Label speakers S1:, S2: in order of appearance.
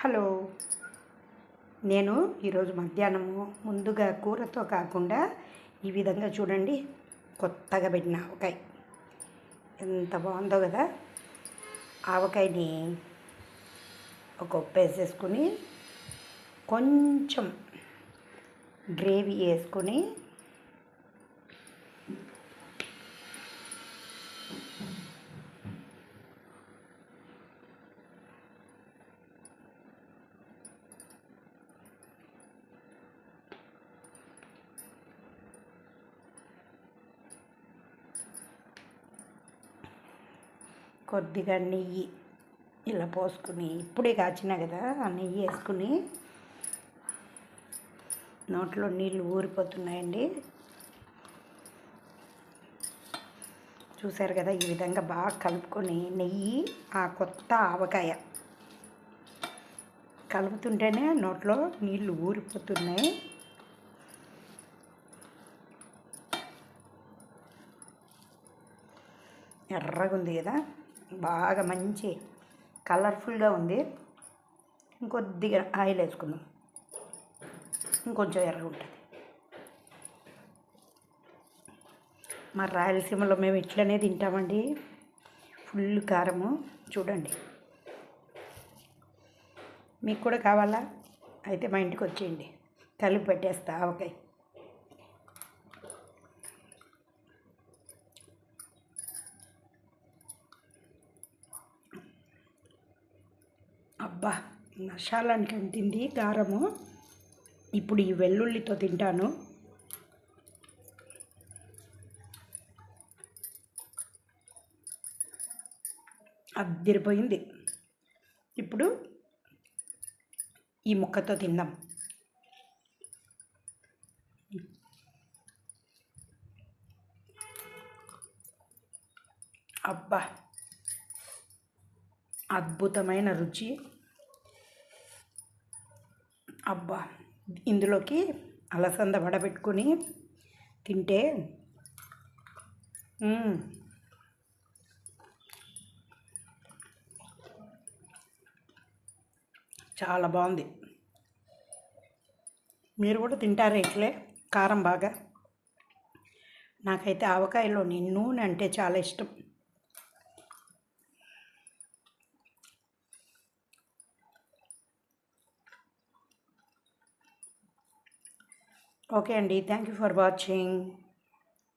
S1: Hello. నేను ఈరోజు మధ్యాహ్నము ముందుగా కూరతో కాకుండా ఈ విధంగా చూడండి కొత్తగా పెట్టిన ఆవకాయ. ఎంత బాగుందో కదా. ఆవకాయని ఒక ఉప్పు వేసేసుకుని కొంచెం గ్రేవీ వేసుకొని కొద్దిగా నెయ్యి ఇలా పోసుకుని ఇప్పుడే కాచినా కదా ఆ నెయ్యి వేసుకుని నోట్లో నీళ్ళు ఊరిపోతున్నాయండి. చూశారు కదా ఈ విధంగా బాగా కలుపుకొని నెయ్యి ఆ కొత్త ఆవకాయ కలుపుతుంటేనే నోట్లో నీళ్ళు ఊరిపోతున్నాయి. ఎర్రగా ఉంది కదా. బాగా మంచి కలర్ఫుల్గా ఉంది. ఇంకొద్దిగా ఆయిల్ వేసుకుందాం. ఇంకొంచెం ఎర్ర ఉంటుంది. మా రాయలసీమలో మేము ఇట్లనే తింటామండి. ఫుల్ కారము. చూడండి. మీకు కూడా కావాలా? అయితే మా ఇంటికి వచ్చేయండి. కలిపి పెట్టేస్తా ఆవకాయ. అబ్బా నషాలానికి అంటింది కారము ఇప్పుడు ఈ వెల్లుల్లితో తింటాను. అద్దరిపోయింది. ఇప్పుడు ఈ ముక్కతో తిందాం. అబ్బా అద్భుతమైన రుచి. అబ్బా ఇందులోకి అలసంద వడబెట్టుకొని తింటే చాలా బాగుంది. మీరు కూడా తింటారా ఇట్లే? కారం బాగా? నాకైతే ఆవకాయలోని నూనె అంటే చాలా ఇష్టం. ఓకే అండి థ్యాంక్ యూ ఫర్ వాచింగ్